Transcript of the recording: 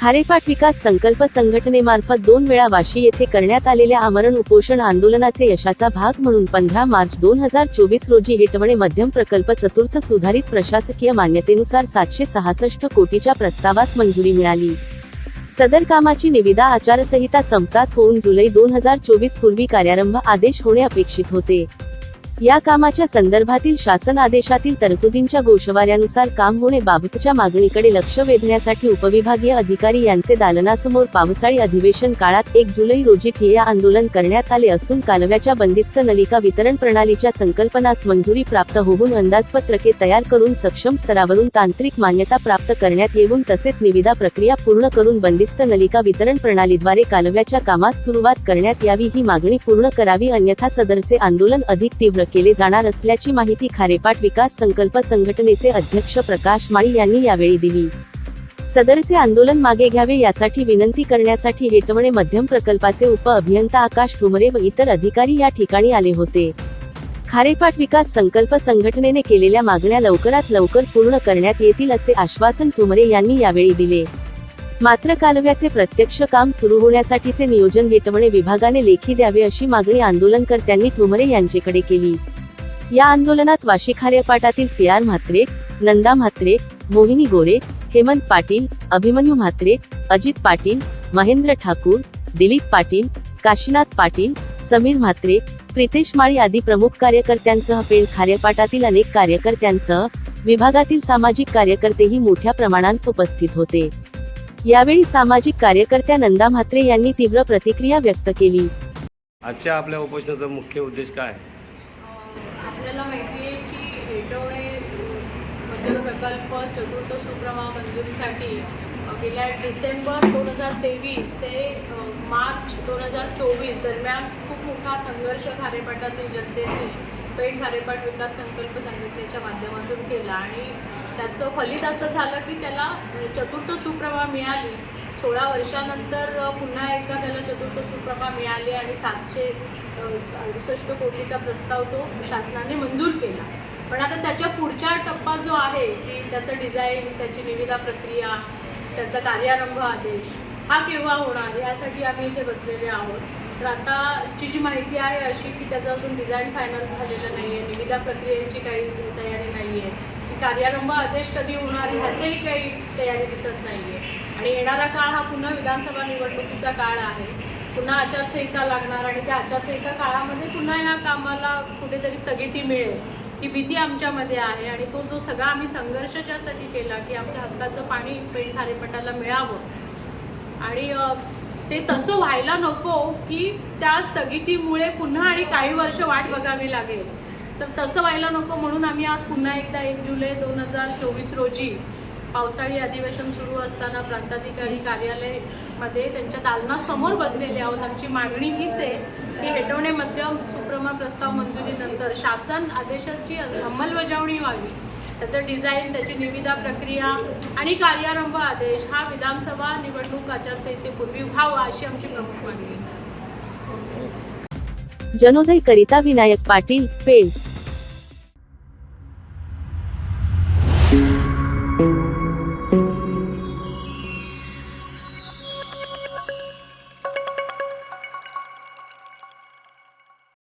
खारेपाट विकास संकल्प संघटनेमार्फत दोन वेळा वाशी येथे करण्यात आलेल्या आमरण उपोषण आंदोलनाचे यशाचा भाग म्हणून पंधरा मार्च दोन हजार चोवीस रोजी हेटवणे मध्यम प्रकल्प चतुर्थ सुधारित प्रशासकीय मान्यतेनुसार सातशे सहासष्ट कोटीच्या प्रस्तावास मंजुरी मिळाली. सदर कामाची निविदा आचारसंहिता संपताच होऊन जुलै दोन हजार चोवीस पूर्वी कार्यारंभ आदेश होणे अपेक्षित होते. या कामाच्या संदर्भातील शासन आदेशातील तरतुदींच्या गोषवाऱ्यानुसार काम होणे बाबतच्या मागणीकडे लक्ष वेधण्यासाठी उपविभागीय अधिकारी यांचे दालनासमोर पावसाळी अधिवेशन काळात एक जुलै रोजी ठिय्या आंदोलन करण्यात आले असून कालव्याच्या बंदिस्त नलिका वितरण प्रणालीच्या संकल्पनास मंजुरी प्राप्त होऊन अंदाजपत्रके तयार करून सक्षम स्तरावरून तांत्रिक मान्यता प्राप्त करण्यात येऊन तसेच निविदा प्रक्रिया पूर्ण करून बंदिस्त नलिका वितरण प्रणालीद्वारे कालव्याच्या कामास सुरुवात करण्यात यावी ही मागणी पूर्ण करावी अन्यथा सदरचे आंदोलन अधिक तीव्र केले जाणार असल्याची माहिती खारेपाट विकास संकल्प संघटनेचे अध्यक्ष प्रकाश माळी यांनी यावेळी दिली. सदरचे आंदोलन मागे घ्यावे यासाठी विनंती करण्यासाठी हेटवणे मध्यम प्रकल्पाचे उप अभियंता आकाश ठुमरे व इतर अधिकारी या ठिकाणी आले होते. खारेपाट विकास संकल्प संघटनेने केलेल्या मागण्या लवकरात लवकर पूर्ण करण्यात येतील असे आश्वासन ठुमरे यांनी यावेळी दिले. मात्र कालव्याचे प्रत्यक्ष काम सुरू होण्यासाठीचे नियोजन हेटवणे विभागाने लेखी द्यावे अशी मागणी आंदोलनकर्त्यांनी ठुमरे यांचेकडे केली. या आंदोलनात वाशी खारेपाटातील सी आर म्हात्रे नंदा म्हात्रे मोहिनी गोरे हेमंत पाटील अभिमन्यू म्हात्रे अजित पाटील महेंद्र ठाकूर दिलीप पाटील काशीनाथ पाटील समीर म्हात्रे प्रितेश माळी आदी प्रमुख कार्यकर्त्यांसह पेण खारेपाटातील अनेक कार्यकर्त्यांसह विभागातील सामाजिक कार्यकर्तेही मोठ्या प्रमाणात उपस्थित होते. यावेळी सामाजिक कार्यकर्त्या नंदा म्हात्रे यांनी तीव्र प्रतिक्रिया व्यक्त केली. आजच्या आपल्या उपोषणाचा मुख्य उद्देश काय? आपल्याला माहिती आहे की मध्यम प्रकल्प चतुर्थ सुप्रवाह मंजुरीसाठी गेल्या डिसेंबर दोन हजार तेवीस ते मार्च दोन हजार चोवीस दरम्यान खूप मोठा संघर्ष खारेपाटातील जनतेने पेठ खारेपाट विकास संकल्प संघटनेच्या माध्यमातून केला आणि त्याचं फलित असं झालं की त्याला चतुर्थ सुप्रभा मिळाली. सोळा वर्षानंतर पुन्हा एकदा त्याला चतुर्थ सुप्रभा मिळाली आणि सातशे अडुसष्ट कोटीचा प्रस्ताव तो शासनाने मंजूर केला. पण आता त्याच्या पुढचा टप्पा जो आहे की त्याचं डिझाईन त्याची निविदा प्रक्रिया त्याचा कार्यारंभ आदेश हा केव्हा होणार? यासाठी आम्ही इथे बसलेले आहोत. तर आताची जी माहिती आहे अशी की त्याचं अजून डिझाईन फायनल झालेलं नाही आहे निविदा प्रक्रियेची काही तयारी नाही आहे की कार्यारंभ आदेश कधी होणार ह्याचंही काही तयारी दिसत नाही आहे आणि येणारा काळ हा पुन्हा विधानसभा निवडणुकीचा काळ आहे. पुन्हा आचारसंहिता लागणार आणि त्या आचारसंहिता काळामध्ये पुन्हा या कामाला कुठेतरी स्थगिती मिळेल. ही भीती आमच्यामध्ये आहे आणि तो जो सगळा आम्ही संघर्ष ज्यासाठी केला की आमच्या हक्काचं पाणी पेंट खारेपटाला मिळावं. आणि ते तसं व्हायला नको की त्या स्थगितीमुळे पुन्हा आणि काही वर्ष वाट बघावी लागेल. तर तसं व्हायला नको म्हणून आम्ही आज पुन्हा एकदा एक जुलै दोन हजार चोवीस रोजी पावसाळी अधिवेशन सुरू असताना प्रांताधिकारी कार्यालयामध्ये त्यांच्या दालनासमोर बसलेले आहोत. आमची मागणी हीच आहे की हेटवणे मध्यम सुप्रमा प्रस्ताव मंजुरीनंतर शासन आदेशाची अंमलबजावणी व्हावी. त्याचं डिझाईन त्याची निविदा प्रक्रिया आणि कार्यारंभ आदेश हा विधानसभा निवडणूक आचारसंहितेपूर्वी व्हावा अशी आमची प्रमुख मागणी आहे. जनोदय करिता विनायक पाटील पेड